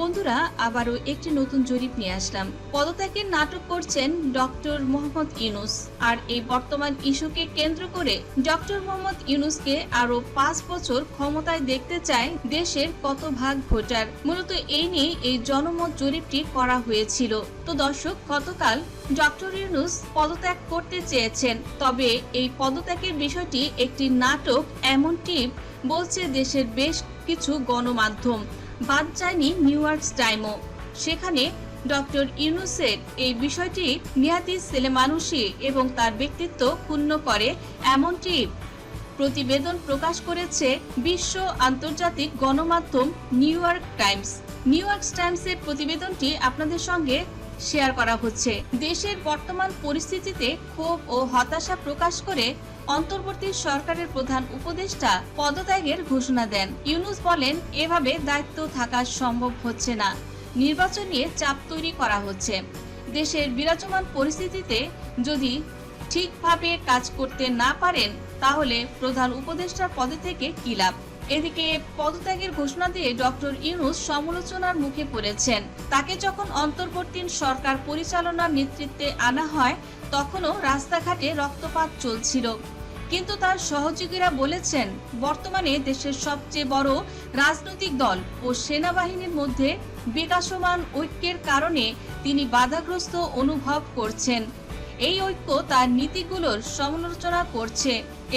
বন্ধুরা, আবারও একটি নতুন জরিপ নিয়ে আসলাম। পদত্যাগের নাটক করছেন ডক্টর মোহাম্মদ ইউনুস। আর এই বর্তমান ইস্যুকে কেন্দ্র করে ডক্টর মোহাম্মদ ইউনুসকে আরও পাঁচ বছর ক্ষমতায় দেখতে চায় দেশের কত ভাগ ভোটার। মূলত এই নিয়ে এই জনমত জরিপটি করা হয়েছিল। তো দর্শক, গতকাল ডক্টর ইউনুস পদত্যাগ করতে চেয়েছেন। তবে এই পদত্যাগের বিষয়টি একটি নাটক, এমনটি বলছে দেশের বেশ কিছু গণমাধ্যম। বাদ যায়নি নিউ ইয়র্ক টাইমও সেখানে ডক্টর ইউনুসের এই বিষয়টি নিহাতি ছেলে মানুষই এবং তার ব্যক্তিত্ব ক্ষুণ্ণ করে এমনটি প্রতিবেদন প্রকাশ করেছে বিশ্ব আন্তর্জাতিক গণমাধ্যম New York Times. New York টাইমসের প্রতিবেদনটি আপনাদের সঙ্গে শেয়ার করা হচ্ছে। দেশের বর্তমান পরিস্থিতিতে ক্ষোভ ও হতাশা প্রকাশ করে অন্তর্বর্তী সরকারের প্রধান উপদেষ্টা পদত্যাগের ঘোষণা দেন। ইউনুস বলেন, এভাবে দায়িত্ব থাকা সম্ভব হচ্ছে না। নির্বাচন নিয়ে চাপ তৈরি করা হচ্ছে। দেশের বিরাজমান পরিস্থিতিতে যদি ঠিকভাবে কাজ করতে না পারেন, তাহলে প্রধান উপদেষ্টার পদে থেকে কি লাভ? এদিকে পদত্যাগের ঘোষণা দিয়ে ডক্টর ইউনুস সমালোচনার মুখে পড়েছেন। তাকে যখন অন্তর্বর্তী সরকার পরিচালনার নেতৃত্বে আনা হয়, তখনও রাস্তাঘাটে রক্তপাত চলছিল। কিন্তু তার সহযোগীরা বলেছেন, বর্তমানে দেশের সবচেয়ে বড় রাজনৈতিক দল ও সেনাবাহিনীর মধ্যে বিকাশমান ঐক্যের কারণে তিনি বাধাগ্রস্ত অনুভব করছেন। এই ঐক্য তার নীতিগুলোর সমালোচনা করছে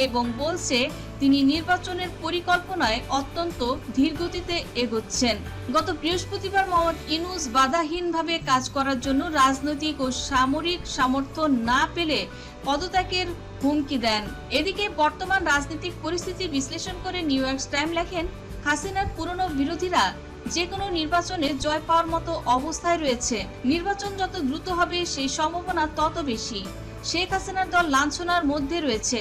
এবং বলছে, তিনি নির্বাচনের পরিকল্পনায় অত্যন্ত ধীরগতিতে এগোচ্ছেন। গত বৃহস্পতিবার মোহাম্মদ ইনুস বাধাহীনভাবে কাজ করার জন্য রাজনৈতিক ও সামরিক সামর্থ্য না পেলে পদত্যাগের হুমকি দেন। এদিকে বর্তমান রাজনৈতিক পরিস্থিতি বিশ্লেষণ করে নিউ ইয়র্ক টাইম লেখেন, হাসিনার পুরনো বিরোধীরা যে কোনো নির্বাচনে জয় পাওয়ার মতো অবস্থায় রয়েছে। নির্বাচন যত দ্রুত হবে, সেই সম্ভাবনা তত বেশি। শেখ হাসিনার দল লাঞ্ছনার মধ্যে রয়েছে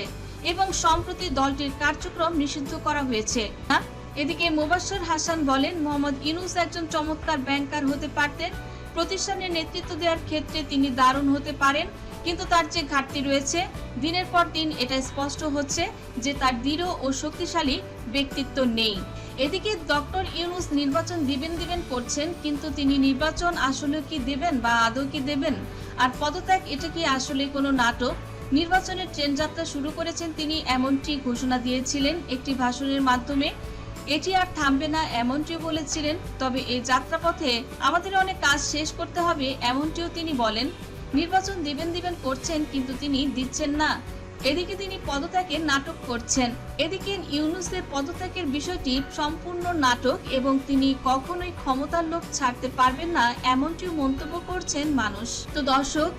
এবং সম্প্রতি দলটির কার্যক্রম নিষিদ্ধ করা হয়েছে। হ্যাঁ? এদিকে মোবাশ্বর হাসান বলেন, মোহাম্মদ ইনুস একজন চমৎকার ব্যাংকার হতে পারতেন। প্রতিষ্ঠানের নেতৃত্ব দেওয়ার ক্ষেত্রে তিনি দারুণ হতে পারেন। কিন্তু তার যে ঘাটতি রয়েছে, দিনের পর দিন এটা স্পষ্ট হচ্ছে যে তার দৃঢ় ও শক্তিশালী ব্যক্তিত্ব নেই। এদিকে ডক্টর ইউনুস নির্বাচন দিবেন দিবেন করছেন, কিন্তু তিনি নির্বাচন আসলে কি দেবেন বা আদৌ কি দেবেন? আর পদত্যাগ এটা কি আসলে কোনো নাটক? নির্বাচনের ট্রেন যাত্রা শুরু করেছেন তিনি এমনটি ঘোষণা দিয়েছিলেন একটি ভাষণের মাধ্যমে। এটি আর থামবে না এমনটিও বলেছিলেন, তবে এই যাত্রাপথে আমাদের অনেক কাজ শেষ করতে হবে এমনটিও তিনি বলেন। নির্বাচন দিবেন দিবেন করছেন, কিন্তু তিনি দিচ্ছেন না। এদিকে তিনি পদত্যাগের নাটক করছেন। এদিকে ইউনুসের পদত্যাগের বিষয়টি সম্পূর্ণ নাটক এবং তিনি কখনোই ক্ষমতার লোক ছাড়তে পারবেন না এমনটিও মন্তব্য করছেন মানুষ। তো দর্শক,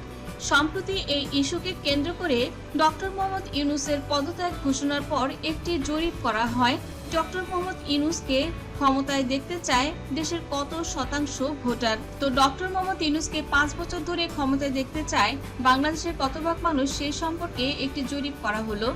সম্প্রতি এই ইস্যুকে কেন্দ্র করে ডক্টর মোহাম্মদ ইউনুসের পদত্যাগ ঘোষণার পর একটি জরিপ করা হয়। ডক্টর মোহাম্মদ ইনুসকে ক্ষমতায় দেখতে চায় দেশের কত শতাংশ ভোটার। তো ডক্টর মোহাম্মদ ইউনুসকে পাঁচ বছর ধরে ক্ষমতায় দেখতে চায় বাংলাদেশের কত ভাগ মানুষ সেই সম্পর্কে একটি জরিপ করা হলো।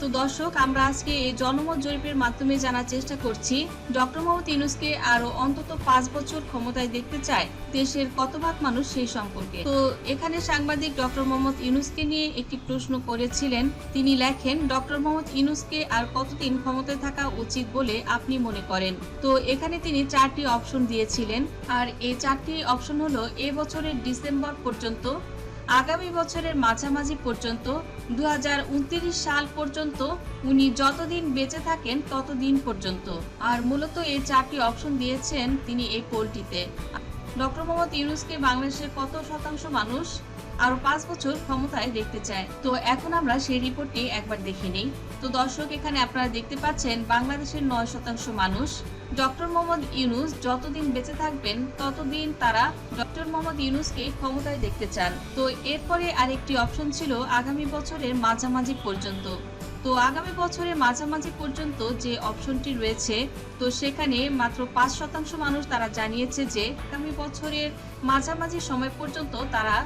তো দর্শক, আমরা আজকে এই জনমত জরিপের মাধ্যমে জানার চেষ্টা করছি। ডক্টর মোহাম্মদ ইউনুসকে আরও অন্তত পাঁচ বছর ক্ষমতায় দেখতে চায় দেশের কত ভাগ মানুষ সেই সম্পর্কে। তো এখানে সাংবাদিক ডক্টর মোহাম্মদ ইউনুসকে নিয়ে একটি প্রশ্ন করেছিলেন। তিনি লেখেন, ডক্টর মোহাম্মদ ইউনুসকে আর কতদিন ক্ষমতায় থাকা উচিত বলে আপনি মনে করেন? তো এখানে তিনি চারটি অপশন দিয়েছিলেন। আর এই চারটি অপশন হলো, এ বছরের ডিসেম্বর পর্যন্ত আগামী বছরের মাঝামাঝি পর্যন্ত দু সাল পর্যন্ত উনি যতদিন বেঁচে থাকেন ততদিন পর্যন্ত। আর মূলত এই চারটি অপশন দিয়েছেন তিনি এই পোলটিতে। ডক্টর মোহাম্মদ ইউনুসকে বাংলাদেশের কত শতাংশ মানুষ আরও পাঁচ বছর ক্ষমতায় দেখতে চায়। তো এখন আমরা সেই রিপোর্টটি একবার দেখে নিই। তো দর্শক, এখানে আপনারা দেখতে পাচ্ছেন বাংলাদেশের নয় শতাংশ মানুষ। ডক্টর মোহাম্মদ ইউনুস যতদিন বেঁচে থাকবেন, ততদিন তারা ডক্টর মোহাম্মদ ইউনুসকে ক্ষমতায় দেখতে চান। তো এরপরে আরেকটি অপশন ছিল আগামী বছরের মাঝামাঝি পর্যন্ত। তো আগামী বছরের মাঝামাঝি পর্যন্ত যে অপশনটি রয়েছে, তো সেখানে মাত্র পাঁচ শতাংশ মানুষ তারা জানিয়েছে যে আগামী বছরের মাঝামাঝি সময় পর্যন্ত তারা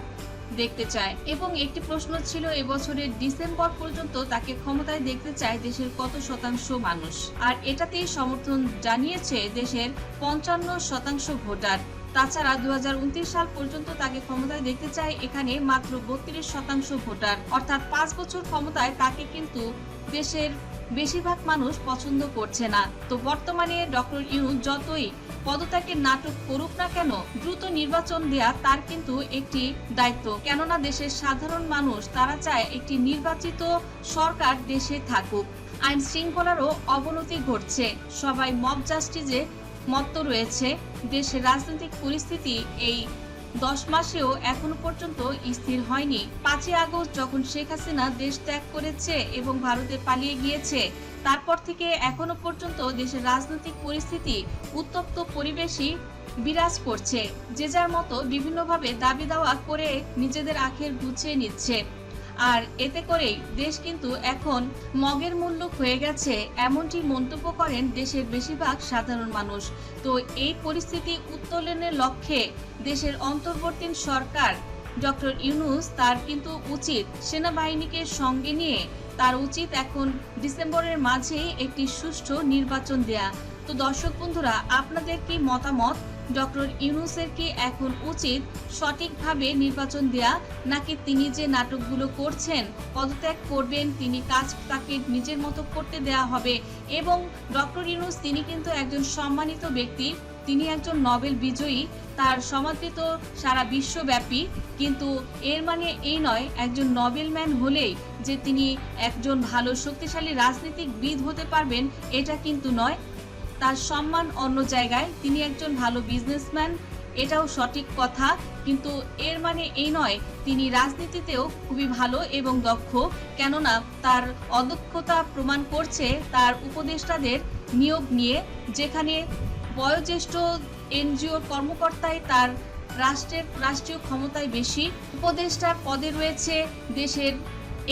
দেখতে চায়। এবং একটি প্রশ্ন ছিল, এবছরের ডিসেম্বর পর্যন্ত তাকে ক্ষমতায় দেখতে চায় দেশের কত শতাংশ মানুষ। আর এটাতেই সমর্থন জানিয়েছে দেশের পঞ্চান্ন শতাংশ ভোটার। তাছাড়া দু সাল পর্যন্ত তাকে ক্ষমতায় দেখতে চায় এখানে মাত্র বত্রিশ শতাংশ ভোটার। অর্থাৎ পাঁচ বছর ক্ষমতায় তাকে কিন্তু দেশের বেশিরভাগ মানুষ পছন্দ করছে না। তো বর্তমানে ডক্টর ইউনুস যতই পদত্যাগের নাটক করুক না কেন, দ্রুত নির্বাচন দেয়া তার কিন্তু একটি দায়িত্ব। কেননা দেশের সাধারণ মানুষ, তারা চায় একটি নির্বাচিত সরকার দেশে থাকুক। আইন শৃঙ্খলারও অবনতি ঘটছে। সবাই মব জাস্টিসে মত্ত রয়েছে দেশের রাজনৈতিক পরিস্থিতি এই দশ মাসেও এখনও পর্যন্ত স্থির হয়নি। পাঁচই আগস্ট যখন শেখ হাসিনা দেশ ত্যাগ করেছে এবং ভারতে পালিয়ে গিয়েছে, তারপর থেকে এখনও পর্যন্ত দেশের রাজনৈতিক পরিস্থিতি উত্তপ্ত পরিবেশই বিরাজ করছে। যে যার মতো বিভিন্নভাবে দাবি দাওয়া করে নিজেদের আখের গুছিয়ে নিচ্ছে। আর এতে করেই দেশ কিন্তু এখন মগের মূল্য হয়ে গেছে, এমনটি মন্তব্য করেন দেশের বেশিরভাগ সাধারণ মানুষ। তো এই পরিস্থিতি উত্তোলনের লক্ষ্যে দেশের অন্তর্বর্তী সরকার ডক্টর ইউনুস তার কিন্তু উচিত সেনাবাহিনীকে সঙ্গে নিয়ে, তার উচিত এখন ডিসেম্বরের মাঝেই একটি সুষ্ঠু নির্বাচন দেয়া। তো দর্শক বন্ধুরা, আপনাদের কি মতামত? ডক্টর ইউনুসের কি এখন উচিত সঠিকভাবে নির্বাচন দেয়া, নাকি তিনি যে নাটকগুলো করছেন, পদত্যাগ করবেন, তিনি কাজ তাকে নিজের মতো করতে দেয়া হবে? এবং ডক্টর ইউনুস, তিনি কিন্তু একজন সম্মানিত ব্যক্তি, তিনি একজন নোবেল বিজয়ী, তার সমাদৃত সারা বিশ্বব্যাপী, কিন্তু এর মানে এই নয়, একজন নোবেল ম্যান হলেই যে তিনি একজন ভালো শক্তিশালী রাজনীতিকবিদ হতে পারবেন, এটা কিন্তু নয়। তার সম্মান অন্য জায়গায়। তিনি একজন ভালো বিজনেসম্যান এটাও সঠিক কথা। কিন্তু এর মানে এই নয়, তিনি রাজনীতিতেও খুবই ভালো এবং দক্ষ। কেননা তার অদক্ষতা প্রমাণ করছে তার উপদেষ্টাদের নিয়োগ নিয়ে, যেখানে বয়োজ্যেষ্ঠ এনজিওর কর্মকর্তাই তার রাষ্ট্রের রাষ্ট্রীয় ক্ষমতায় বেশি। উপদেষ্টার পদে রয়েছে দেশের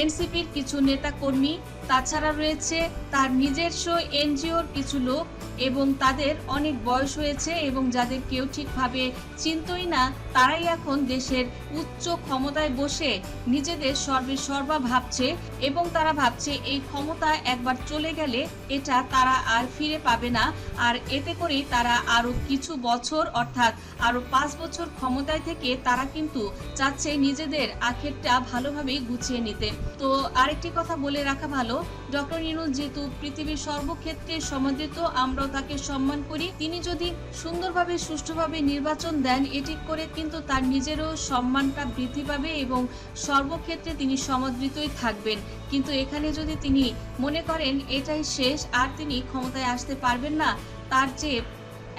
এনসিপির কিছু নেতাকর্মী। তাছাড়া রয়েছে তার নিজস্ব এনজিওর কিছু লোক এবং তাদের অনেক বয়স হয়েছে এবং যাদের কেউ ঠিকভাবে চিনতই না, তারাই এখন দেশের উচ্চ ক্ষমতায় বসে নিজেদের সর্বে সর্বা ভাবছে এবং তারা ভাবছে এই ক্ষমতা একবার চলে গেলে এটা তারা আর ফিরে পাবে না। আর এতে করেই তারা আরও কিছু বছর অর্থাৎ আরও পাঁচ বছর ক্ষমতায় থেকে তারা কিন্তু চাচ্ছে নিজেদের আখেরটা ভালোভাবেই গুছিয়ে নিতে। তো আরেকটি কথা বলে রাখা ভালো ডক্টর ইউনুস যেহেতু পৃথিবীর সর্বক্ষেত্রে সমাদৃত, আমরাও তাকে সম্মান করি। তিনি যদি সুন্দরভাবে, সুষ্ঠুভাবে নির্বাচন দেন এটি করে কিন্তু তার নিজেরও সম্মানটা বৃদ্ধি পাবে এবং সর্বক্ষেত্রে তিনি সমাদৃতই থাকবেন। কিন্তু এখানে যদি তিনি মনে করেন, এটাই শেষ, আর তিনি ক্ষমতায় আসতে পারবেন না, তার যে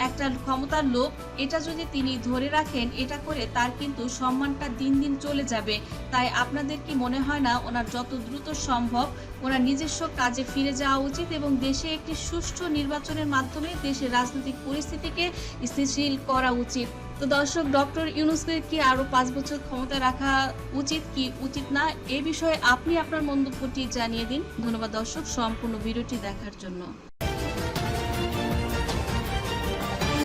একটা ক্ষমতার লোভ, এটা যদি তিনি ধরে রাখেন, এটা করে তার কিন্তু সম্মানটা দিন দিন চলে যাবে। তাই আপনাদের কি মনে হয় না, ওনার যত দ্রুত সম্ভব ওনার নিজস্ব কাজে ফিরে যাওয়া উচিত এবং দেশে একটি সুষ্ঠু নির্বাচনের মাধ্যমে দেশের রাজনৈতিক পরিস্থিতিকে স্থিতিশীল করা উচিত? তো দর্শক, ডক্টর ইউনুসকে কি আরও পাঁচ বছর ক্ষমতা রাখা উচিত কি উচিত না, এ বিষয়ে আপনি আপনার মন্তব্যটি জানিয়ে দিন। ধন্যবাদ দর্শক, সম্পূর্ণ ভিডিওটি দেখার জন্য।